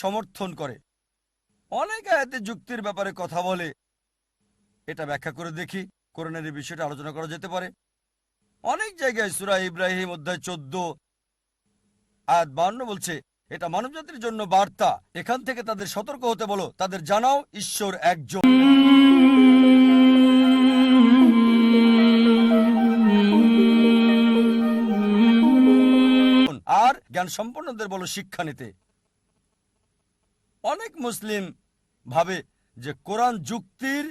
সমর্থন করে। অনেক আয়াতে যুক্তির ব্যাপারে কথা বলে। এটা ব্যাখ্যা করে দেখি, কোরআনের বিষয়টা আলোচনা করা যেতে পারে। অনেক জায়গায় সুরা ইব্রাহিম অধ্যায় চোদ্দ আয়াত বান্ন বলছে, এটা মানবজাতির জন্য বার্তা। এখান থেকে তাদের সতর্ক হতে বলো, তাদের জানাও, ঈশ্বর একজন। আর জ্ঞান সম্পন্নদের বলো, শিক্ষা নিতে। অনেক মুসলিম ভাবে যে কোরআন যুক্তির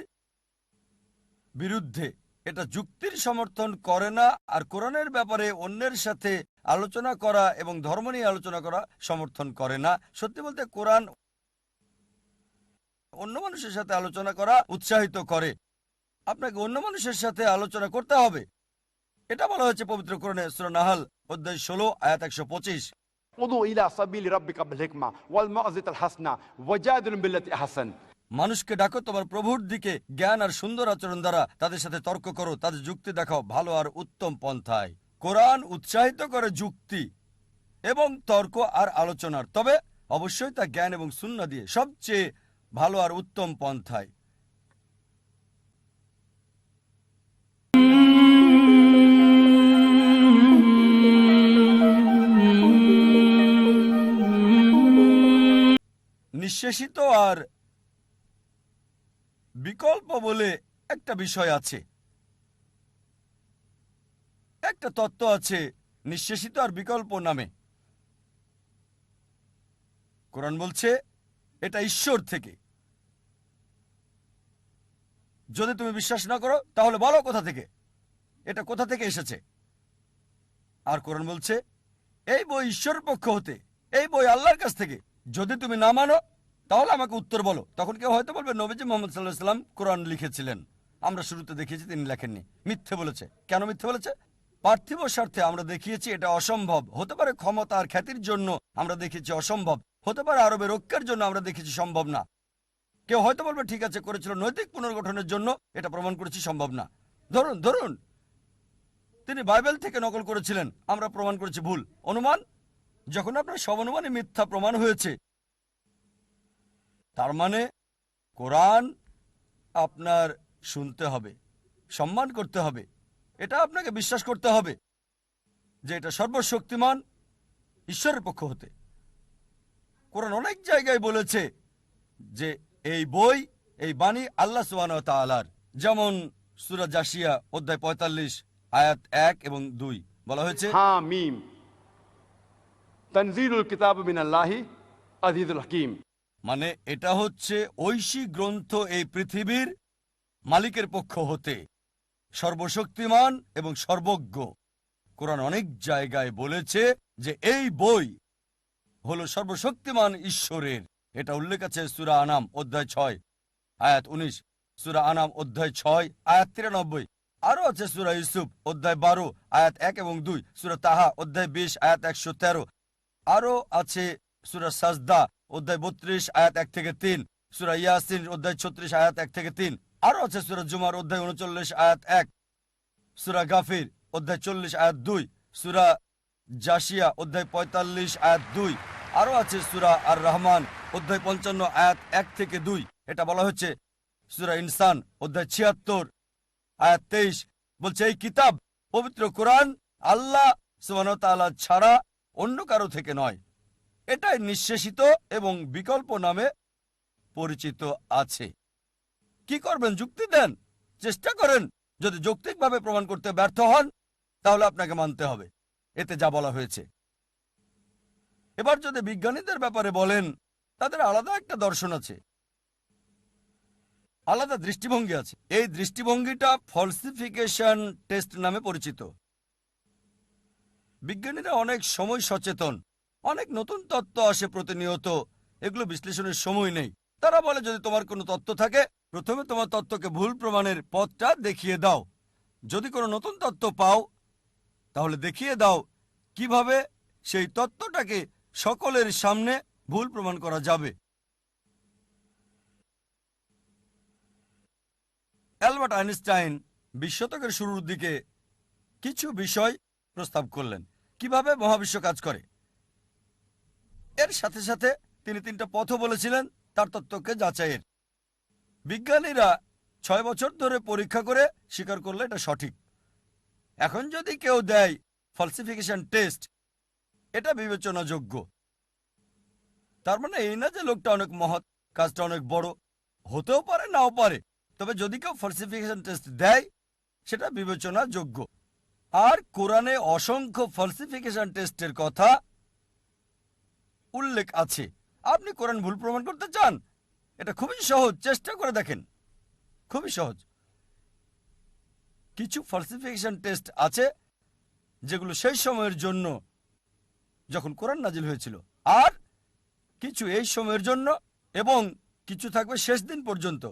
বিরুদ্ধে এটা যুক্তির সমর্থন করে না, আর কোরআনের ব্যাপারে অন্যের সাথে আলোচনা করা এবং ধর্ম নিয়ে আলোচনা করা সমর্থন করে না। সত্যি বলতে কোরআন অন্য মানুষের সাথে আলোচনা করা উৎসাহিত করে। আপনাকে অন্য মানুষের সাথে আলোচনা করতে হবে। এটা বলা হয়েছে পবিত্র কোরআনে সূরা নাহাল অধ্যায় ষোলো, আয়াত একশো পঁচিশ। বিল্লাতি মানুষকে ডাকো তোমার প্রভুর দিকে জ্ঞান আর সুন্দর আচরণ দ্বারা তাদের সাথে তর্ক করো, তাদের যুক্তি দেখাও ভালো আর উত্তম পন্থায়। কোরআন উৎসাহিত করে যুক্তি এবং তর্ক আর আলোচনার, তবে অবশ্যই তা জ্ঞান এবং শূন্য দিয়ে সবচেয়ে ভালো আর উত্তম পন্থায়। নিঃশেষিত আর বিকল্প বলে একটা বিষয় আছে। একটা তত্ত্ব আছে, নিঃশেষিত আর বিকল্প নামে। কোরআন বলছে, এটা ঈশ্বর থেকে। যদি তুমি বিশ্বাস না করো, তাহলে বলো কোথা থেকে? এটা কোথা থেকে এসেছে? আর কোরআন বলছে, এই বই ঈশ্বরের পক্ষ হতে, এই বই আল্লাহর কাছ থেকে। যদি তুমি না মানো তাহলে আমাকে উত্তর বলো। তখন কেউ হয়তো বলবে, নবীজি মোহাম্মদ সাল্লাহ সাল্লাম কোরআন লিখেছিলেন। আমরা শুরুতে দেখিয়েছি তিনি লেখেননি। মিথ্যে বলেছে। কেন মিথ্যে বলেছে? পার্থিব স্বার্থে আমরা দেখিয়েছি এটা অসম্ভব। হতে পারে ক্ষমতা আর খ্যাতির জন্য আমরা দেখিয়েছি অসম্ভব। হতে পারে আরবের রক্ষার জন্য আমরা দেখেছি সম্ভব না। কেউ হয়তো বলবে, ঠিক আছে, করেছিল নৈতিক পুনর্গঠনের জন্য এটা প্রমাণ করেছি সম্ভব না। ধরুন ধরুন। তিনি বাইবেল থেকে নকল করেছিলেন। আমরা প্রমাণ করেছি ভুল। অনুমান? যখন আপনার সব অনুমানে মিথ্যা প্রমাণ হয়েছে তার মানে কোরআন আপনার শুনতে হবে, সম্মান করতে হবে, এটা আপনাকে বিশ্বাস করতে হবে যে এটা সর্বশক্তিমান ঈশ্বরের পক্ষ হতে। কোরআন অনেক জায়গায় বলেছে যে এই বই, এই বাণী আল্লাহ সুবাহর যেমন সুরাজ জাসিয়া অধ্যায় ৪৫ আয়াত এক এবং দুই বলা হয়েছে তনজিরুল কিতাব মিনাল্লাহি আজিজুল হাকিম। মানে এটা হচ্ছে ঐশী গ্রন্থ এই পৃথিবীর মালিকের পক্ষ হতে। সর্বশক্তিমান এবং সর্বজ্ঞ। কোরআন অনেক জায়গায় বলেছে যে এই বই হলো সর্বশক্তিমান ঈশ্বরের। এটা উল্লেখ আছে সুরা আনাম অধ্যায় ছয়, আয়াত উনিশ, সুরা আনাম অধ্যায় ছয়, আয়াত তিরানব্বই। আরও আছে সুরা ইউসুফ অধ্যায় বারো, আয়াত এক এবং দুই, সুরা তাহা অধ্যায় বিশ, আয়াত একশো তেরো। আরও আছে সুরা সাজদা, অধ্যায় বত্রিশ, আয়াত এক থেকে তিন। সুরা ইয়াসিন, অধ্যায় ছত্রিশ, আয়াত এক থেকে তিন। আরও আছে সুরা জুমার অধ্যায় উনচল্লিশ, আয়াত এক। সুরা গাফির, অধ্যায় চল্লিশ, আয়াত দুই। সুরা জাসিয়া অধ্যায় পঁয়তাল্লিশ, আয়াত দুই। আরও আছে সুরা আর রহমান অধ্যায় পঞ্চান্ন, আয়াত এক থেকে দুই। এটা বলা হচ্ছে সুরা ইনসান, অধ্যায় ছিয়াত্তর, আয়াত তেইশ। বলছে, এই কিতাব পবিত্র কোরআন আল্লাহ সুবান ছাড়া অন্য কারও থেকে নয়। এটাই নিঃশেষিত এবং বিকল্প নামে পরিচিত আছে। কি করবেন? যুক্তি দেন। চেষ্টা করেন। যদি যৌক্তিকভাবে প্রমাণ করতে ব্যর্থ হন, তাহলে আপনাকে মানতে হবে। এতে যা বলা হয়েছে। এবার যদি বিজ্ঞানীদের ব্যাপারে বলেন, তাদের আলাদা একটা দর্শন আছে। আলাদা দৃষ্টিভঙ্গি আছে। এই দৃষ্টিভঙ্গিটা ফলসিফিকেশন টেস্ট নামে পরিচিত। বিজ্ঞানীরা অনেক সময় সচেতন। অনেক নতুন তত্ত্ব আসে প্রতিনিয়ত। এগুলো বিশ্লেষণের সময় নেই। তারা বলে, যদি তোমার কোনো তত্ত্ব থাকে, প্রথমে তোমার তত্ত্বকে ভুল প্রমাণের পথটা দেখিয়ে দাও। যদি কোনো নতুন তত্ত্ব পাও, তাহলে দেখিয়ে দাও কীভাবে সেই তত্ত্বটাকে সকলের সামনে ভুল প্রমাণ করা যাবে। অ্যালবার্ট আইনস্টাইন বিশ শতকের শুরুর দিকে কিছু বিষয় প্রস্তাব করলেন। কীভাবে মহাবিশ্ব কাজ করে? এর সাথে সাথে তিনি তিনটা পথও বলেছিলেন, তার তত্ত্বকে যাচাইয়ের। বিজ্ঞানীরা ছয় বছর ধরে পরীক্ষা করে স্বীকার করলে এটা সঠিক। এখন যদি কেউ দেয় ফলসিফিকেশন টেস্ট এটা বিবেচনাযোগ্য। তার মানে এই না যে লোকটা অনেক মহৎ, কাজটা অনেক বড়, হতেও পারে, নাও পারে, তবে যদি কেউ ফলসিফিকেশন টেস্ট দেয়, সেটা বিবেচনাযোগ্য। আর কোরআনে অসংখ্য ফলসিফিকেশন টেস্টের কথা উল্লেখ আছে। আপনি কোরআন ভুল প্রমাণ করতে চান? এটা খুবই সহজ, চেষ্টা করে দেখেন। খুবই সহজ। কিছু ফলসিফিকেশন টেস্ট আছে, যেগুলো সেই সময়ের জন্য যখন কোরআন নাজিল হয়েছিল, আর কিছু এই সময়ের জন্য এবং কিছু থাকবে শেষ দিন পর্যন্ত।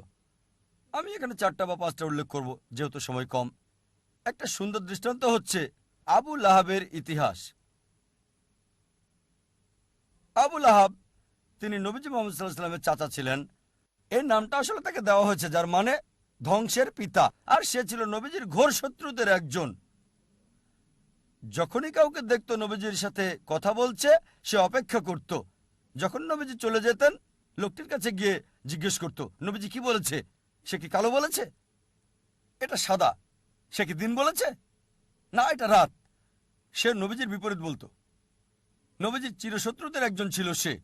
আমি এখানে চারটা বা পাঁচটা উল্লেখ করব, যেহেতু সময় কম। একটা সুন্দর দৃষ্টান্ত হচ্ছে আবু লাহাবের ইতিহাস। আবু লাহাব তিনি নবীজি মোহাম্মদ সাল্লাহ চাচা ছিলেন। এই নামটা আসলে তাকে দেওয়া হয়েছে, যার মানে ধ্বংসের পিতা। আর সে ছিল নবীজির ঘোর শত্রুদের একজন। যখনই কাউকে দেখত, নবীজির সাথে কথা বলছে, সে অপেক্ষা করত। যখন নবীজি চলে যেতেন, লোকটির কাছে গিয়ে জিজ্ঞেস করত, নবীজি কি বলেছে? সে কি কালো বলেছে? এটা সাদা? সে কি দিন বলেছে? না, এটা রাত। সে নবীজির বিপরীত বলতো। নবীজির চিরশত্রুদের একজন ছিল সে।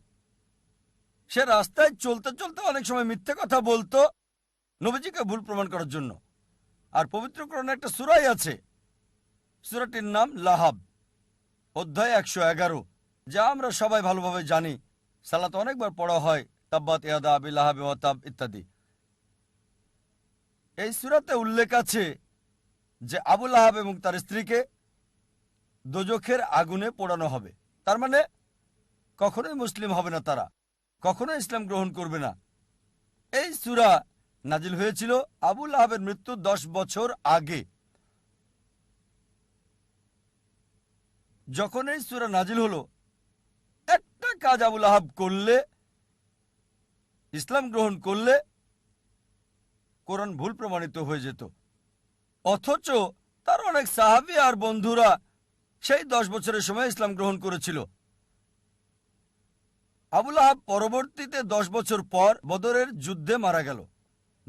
সে রাস্তায় চলতে চলতে অনেক সময় মিথ্যে কথা বলতো নবীজিকে ভুল প্রমাণ করার জন্য। আর পবিত্রকরণে একটা সুরাই আছে। সুরাটির নাম লাহাব, অধ্যায় একশো এগারো, যা আমরা সবাই ভালোভাবে জানি। সালাত অনেকবার পড়া হয়, তাব্বাত ইয়াদা আবি লাহাবে, ওয়াতাব ইত্যাদি। এই সুরাতে উল্লেখ আছে যে আবুল আহাব এবং তার স্ত্রীকে দোজখের আগুনে পোড়ানো হবে। তার মানে কখনোই মুসলিম হবে না তারা। কখনো ইসলাম গ্রহণ করবে না। এই সুরা নাজিল হয়েছিল আবুল আহাবের মৃত্যু দশ বছর আগে। যখন এই সুরা নাজিল হলো, একটা কাজ আবুল আহাব করলে, ইসলাম গ্রহণ করলে কোরআন ভুল প্রমাণিত হয়ে যেত। অথচ তার অনেক সাহাবি আর বন্ধুরা সেই দশ বছরের সময় ইসলাম গ্রহণ করেছিল। আবুল আহাব পরবর্তীতে দশ বছর পর বদরের যুদ্ধে মারা গেল।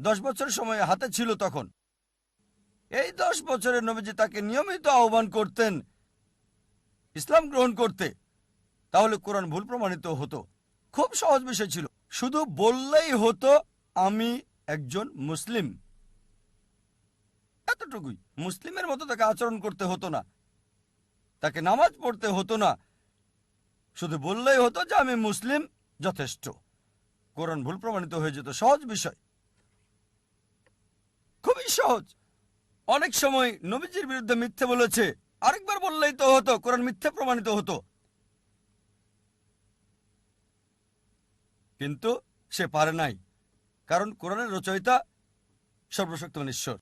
দশ বছর সময় হাতে ছিল তখন। এই দশ বছরের নবীজি তাকে নিয়মিত আহ্বান করতেন ইসলাম গ্রহণ করতে। তাহলে কোরআন ভুল প্রমাণিত হতো। খুব সহজ বিষয় ছিল। শুধু বললেই হতো, আমি একজন মুসলিম। এতটুকুই। মুসলিমের মতো তাকে আচরণ করতে হতো না। তাকে নামাজ পড়তে হতো না। শুধু বললেই হতো যে, আমি মুসলিম যথেষ্ট। কোরআন ভুল প্রমাণিত হয়ে যেত। সহজ বিষয়। খুবই সহজ। অনেক সময় নবীজির বিরুদ্ধে মিথ্যে বলেছে। আরেকবার বললেই তো হতো, কোরআন মিথ্যে প্রমাণিত হতো। কিন্তু সে পারে নাই, কারণ কোরআনের রচয়িতা সর্বশক্তিমান ঈশ্বর।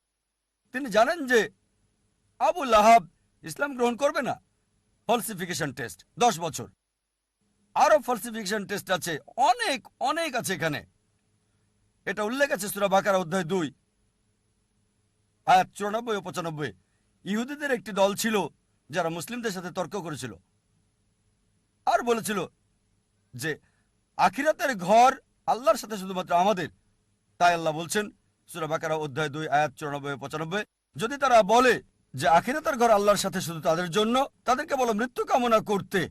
তিনি জানেন যে আবু লাহাব ইসলাম গ্রহণ করবে না। ফলসিফিকেশন টেস্ট দশ বছর। আরও ফলসিফিকেশন টেস্ট আছে, অনেক অনেক আছে এখানে। এটা উল্লেখ আছে সুরা বাকার অধ্যায় দুই। আয়াত চুরানব্বই ও পঁচানব্বই। ইহুদিদের একটি দল ছিল যারা মুসলিমদের সাথে তর্ক করেছিল। আর বলেছিল যে, আখিরাতের ঘর আল্লাহর সাথে শুধুমাত্র আমাদের। তাই আল্লাহ বলছেন, সুরা বাকারা অধ্যায় দুই, আয়াত চুরানব্বই পঁচানব্বই, যদি তারা বলে যে আখিরাতের ঘর আল্লাহর সাথে শুধু তাদের জন্য, তাদেরকে বলো মৃত্যু কামনা করতে।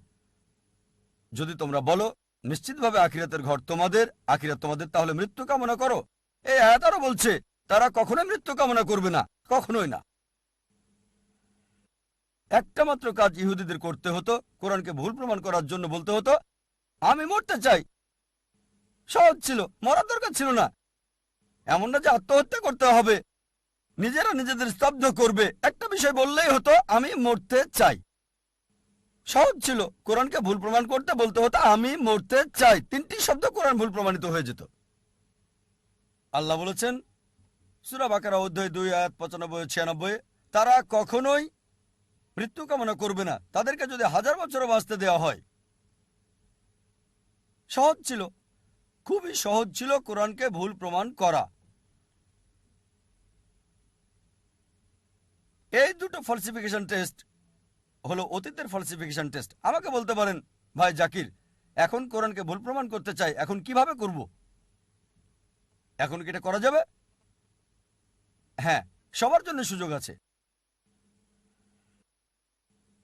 যদি তোমরা বলো, নিশ্চিতভাবে আখিরাতের ঘর তোমাদের, আখিরাত তোমাদের, তাহলে মৃত্যু কামনা করো। এই আয়াত আরও বলছে, তারা কখনোই মৃত্যু কামনা করবে না, কখনোই না। একটা মাত্র কাজ ইহুদিদের করতে হতো, কোরআনকে ভুল প্রমাণ করার জন্য বলতে হতো, আমি মরতে চাই। সহজ ছিল, মরার দরকার ছিল না। এমন না যে আত্মহত্যা করতে হবে। নিজেরা নিজেদের স্তব্ধ করবে। একটা বিষয় বললেই হতো, আমি মরতে চাই। সহজ ছিল। কোরআনকে ভুল প্রমাণ করতে বলতে হতো, আমি মরতে চাই। তিনটি শব্দ কোরআন ভুল প্রমাণিত হয়ে যেত। আল্লাহ বলেছেন, সুরা বাকারা অধ্যায় দুই, আয়াত পঁচানব্বই, ছিয়ানব্বই, তারা কখনোই মৃত্যু কামনা করবে না। তাদেরকে যদি হাজার বছরও বাঁচতে দেওয়া হয়। সহজ ছিল। খুবই সহজ ছিল কোরআনকে ভুল প্রমাণ করা। এই দুটো ফলসিফিকেশন টেস্ট হলো অতীতের ফলসিফিকেশন টেস্ট আমাকে বলতে পারেন, ভাই জাকির, এখন কোরআনকে ভুল প্রমাণ করতে চাই, এখন কীভাবে করব? এখন কি এটা করা যাবে? হ্যাঁ সবার জন্য সুযোগ আছে।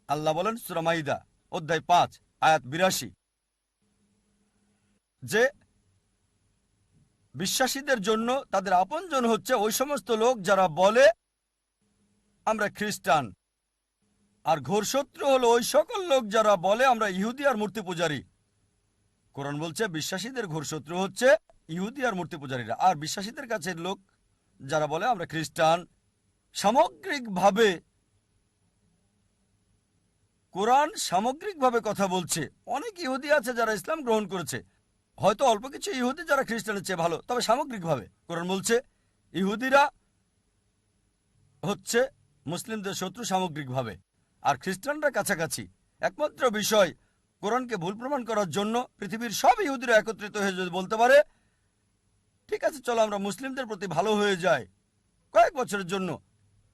আল্লাহ বলেন সুরামাইদা অধ্যায় পাঁচ, আয়াত বিরাশি। যে বিশ্বাসীদের জন্য, তাদের আপনজন হচ্ছে ওই সমস্ত লোক যারা বলে আমরা খ্রিস্টান। আর ঘোর শত্রু হলো ওই সকল লোক যারা বলে আমরা ইহুদি আর মূর্তি পূজারী। কোরআন বলছে, বিশ্বাসীদের ঘোর শত্রু হচ্ছে ইহুদি আর মূর্তি পূজারীরা। আর বিশ্বাসীদের কাছে লোক যারা বলে আমরা খ্রিস্টান, সামগ্রিকভাবে কোরআন সামগ্রিকভাবে কথা বলছে। অনেক ইহুদি আছে যারা ইসলাম গ্রহণ করেছে। হয়তো অল্প কিছু ইহুদি যারা খ্রিস্টানের চেয়ে ভালো, তবে সামগ্রিকভাবে কোরআন বলছে, ইহুদিরা হচ্ছে মুসলিমদের শত্রু সামগ্রিকভাবে। আর খ্রিস্টানরা কাছাকাছি। একমাত্র বিষয়, কোরআনকে ভুল প্রমাণ করার জন্য পৃথিবীর সব ইহুদিরা একত্রিত হয়ে যদি বলতে পারে, ঠিক আছে, চলো আমরা মুসলিমদের প্রতি ভালো হয়ে যাই। কয়েক বছরের জন্য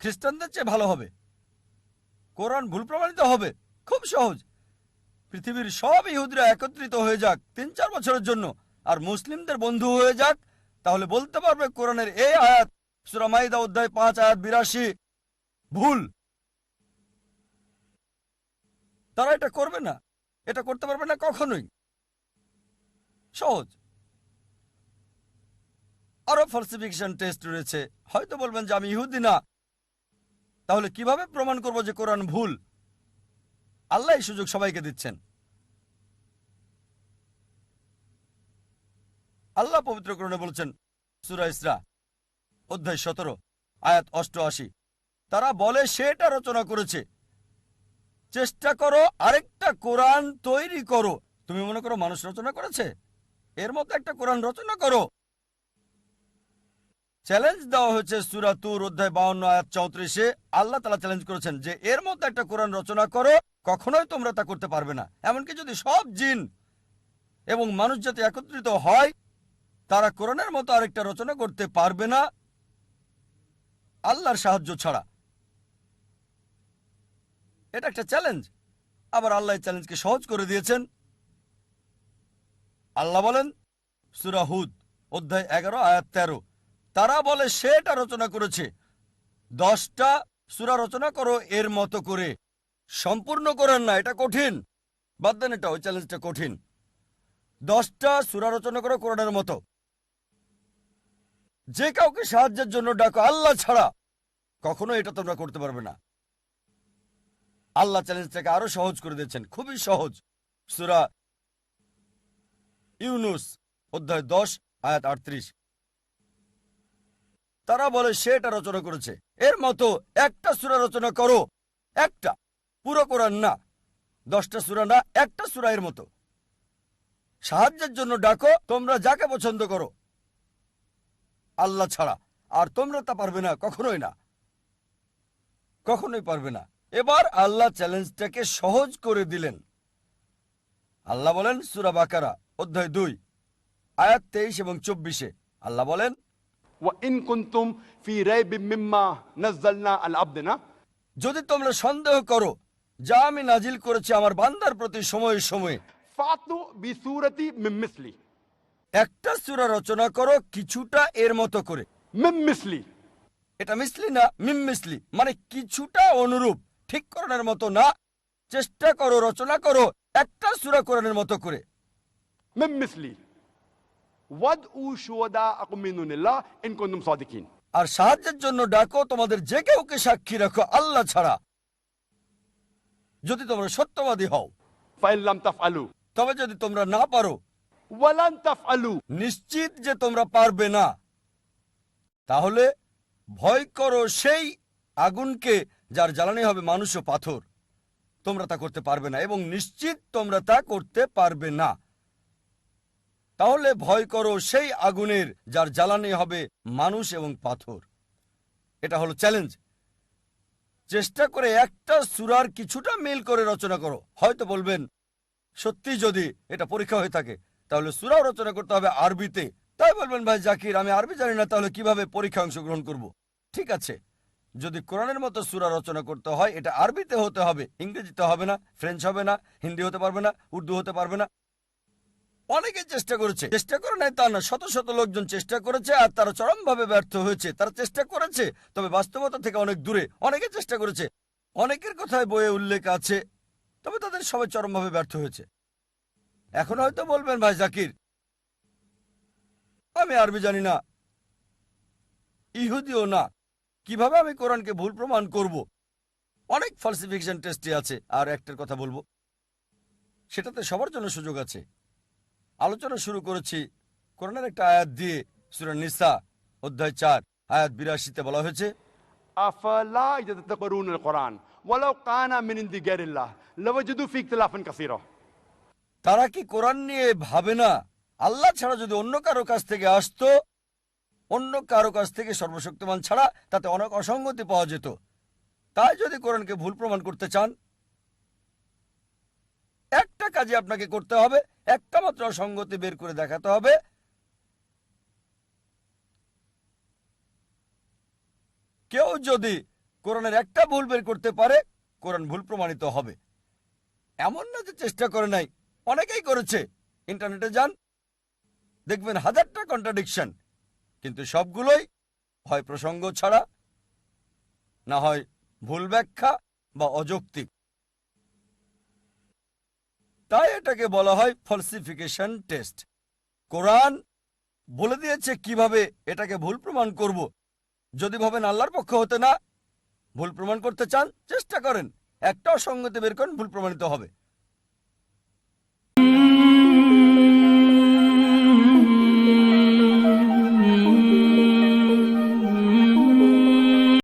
খ্রিস্টানদের চেয়ে ভালো হবে। কোরআন ভুল প্রমাণিত হবে? খুব সহজ। পৃথিবীর সব ইহুদিরা একত্রিত হয়ে যাক তিন চার বছরের জন্য। আর মুসলিমদের বন্ধু হয়ে যাক, তাহলে বলতে পারবে কোরআনের এই আয়াত সুরামাইদা অধ্যায় পাঁচ, আয়াত বিরাশি। ভুল। তারা এটা করবে না। এটা করতে পারবে না কখনোই। সহজ। আরও ফালসিফিকেশন টেস্ট রয়েছে। হয়তো বলবেন যে আমি ইহুদি না। তাহলে কীভাবে প্রমাণ করব যে কোরআন ভুল? আল্লাহ এই সুযোগ সবাইকে দিচ্ছেন। আল্লাহ পবিত্র করণে বলছেন, সুরা ইসরা, অধ্যায় সতেরো, আয়াত অষ্টআশি। তারা বলে, সেটা রচনা করেছে। চেষ্টা করো, আরেকটা কোরআন তৈরি করো। তুমি মনে করো মানুষ রচনা করেছে? এর মতো একটা কোরআন রচনা করো। চ্যালেঞ্জ দেওয়া হয়েছে সুরাতুর অধ্যায় বাউন্ন, আয়াত চৌত্রিশে। আল্লাহ তালা চ্যালেঞ্জ করেছেন যে, এর মতো একটা কোরআন রচনা করো, কখনোই তোমরা তা করতে পারবে না। এমনকি যদি সব জিন এবং মানুষ যাতে একত্রিত হয়, তারা কোরআনের মতো আরেকটা রচনা করতে পারবে না, আল্লাহর সাহায্য ছাড়া। এটা একটা চ্যালেঞ্জ আবার আল্লাহ চ্যালেঞ্জকে সহজ করে দিয়েছেন। আল্লাহ বলেন সুরাহুদ অধ্যায় এগারো, আয়াত তেরো। তারা বলে, সেটা রচনা করেছে। দশটা সুরা রচনা করো এর মতো করে। সম্পূর্ণ করেন না, এটা কঠিন। বাদ দেন এটা, ওই চ্যালেঞ্জটা কঠিন। দশটা সুরা রচনা করো কোরআনের মতো। যে কাউকে সাহায্যের জন্য ডাকো, আল্লাহ ছাড়া কখনো এটা তোমরা করতে পারবে না। আল্লাহ চ্যালেঞ্জটাকে আরও সহজ করে দিয়েছেন। খুবই সহজ। সুরা ইউনুস, অধ্যায় দশ, আয়াত আটত্রিশ। তারা বলে সে এটা রচনা করেছে। এর মতো একটা সুরা রচনা করো, একটা। পুরো কোরআন না। দশটা সুরা না, একটা সুরা এর মতো। সাহায্যের জন্য ডাকো, তোমরা যাকে পছন্দ করো। আল্লাহ ছাড়া। আর তোমরা তা পারবে না, কখনোই না। কখনোই পারবে না। এবার আল্লাহ চ্যালেঞ্জটাকে সহজ করে দিলেন। আল্লাহ বলেন সুরা বাকারা অধ্যায় দুই আয়াত তেইশ এবং চব্বিশে। আল্লাহ বলেন যদি তোমরা সন্দেহ করো যা আমি নাজিল করেছি আমার বান্দার প্রতি সময়ে সময়ে। একটা সুরা রচনা করো কিছুটা এর মতো করে। মিমিসলি এটা মিসলি না মিম মিসলি মানে কিছুটা অনুরূপ। ঠিক করানোর মতো না। চেষ্টা করো রচনা করো একটা সুরা করানোর মতো করে। আর সাহায্যের জন্য ডাকো তোমাদের যে কেউকে সাক্ষী রাখো আল্লাহ ছাড়া। যদি তোমরা সত্যবাদী হও। তবে যদি তোমরা না পারো। নিশ্চিত যে তোমরা পারবে না। তাহলে ভয় করো সেই আগুনকে যার জ্বালানি হবে মানুষ ও পাথর। তোমরা তা করতে পারবে না এবং নিশ্চিত তোমরা তা করতে পারবে না। তাহলে ভয় করো সেই আগুনের যার জ্বালানি হবে মানুষ এবং পাথর। এটা হলো চ্যালেঞ্জ চেষ্টা করে একটা সুরার কিছুটা মিল করে রচনা করো। হয়তো বলবেন, সত্যি যদি এটা পরীক্ষা হয়ে থাকে, তাহলে সুরাও রচনা করতে হবে আরবিতে। তাই বলবেন, ভাই জাকির, আমি আরবি জানি না, তাহলে কীভাবে পরীক্ষা অংশগ্রহণ করব? ঠিক আছে। যদি কোরআনের মতো সুরা রচনা করতে হয়, এটা আরবিতে হতে হবে, ইংরেজিতে হবে না, ফ্রেঞ্চ হবে না, হিন্দি হতে পারবে না, উর্দু হতে পারবে না। অনেকে চেষ্টা করেছে, চেষ্টা করে নাই তা না, শত শত লোকজন চেষ্টা করেছে আর তারা চরমভাবে ব্যর্থ হয়েছে, তারা চেষ্টা করেছে, তবে বাস্তবতা থেকে অনেক দূরে অনেকে চেষ্টা করেছে। অনেকের কথায় বইয়ে উল্লেখ আছে, তবে তাদের সবাই চরমভাবে ব্যর্থ হয়েছে। এখন হয়তো বলবেন, ভাই জাকির, আমি আরবি জানি না, ইহুদিও না কীভাবে আমি কোরআনকে ভুল প্রমাণ করব। অনেক ফলসিফিকেশন টেস্টে আছে আর একটার কথা বলব। সেটাতে সবার জন্য সুযোগ আছে। আলোচনা শুরু করেছি কোরআনের একটা আয়াত দিয়ে সুরা নিসা অধ্যায় চার আয়াত বিরাশিতে বলা হয়েছে তারা কি কোরআন নিয়ে ভাবে না? আল্লাহ ছাড়া যদি অন্য কারও কাছ থেকে আসতো অন্য কারও কাছ থেকে সর্বশক্তিমান ছাড়া তাতে অনেক অসঙ্গতি পাওয়া যেত। তাই যদি কোরআনকে ভুল প্রমাণ করতে চান, একটা কাজে আপনাকে করতে হবে, একটা মাত্র অসঙ্গতি বের করে দেখাতে হবে। কেউ যদি কোরআনের একটা ভুল বের করতে পারে, কোরআন ভুল প্রমাণিত হবে। এমন না যে চেষ্টা করে নাই, অনেকেই করেছে। ইন্টারনেটে যান, দেখবেন হাজারটা কন্ট্রাডিকশন কিন্তু সবগুলোই হয় প্রসঙ্গ ছাড়া, না হয় ভুল ব্যাখ্যা বা অযৌক্তিক। তাই এটাকে বলা হয় ফলসিফিকেশন টেস্ট কোরআন বলে দিয়েছে কীভাবে এটাকে ভুল প্রমাণ করব। যদি ভাবেন আল্লাহর পক্ষ হতে না ভুল প্রমাণ করতে চান, চেষ্টা করেন। একটা অসঙ্গতি বের করেন ভুল প্রমাণিত হবে।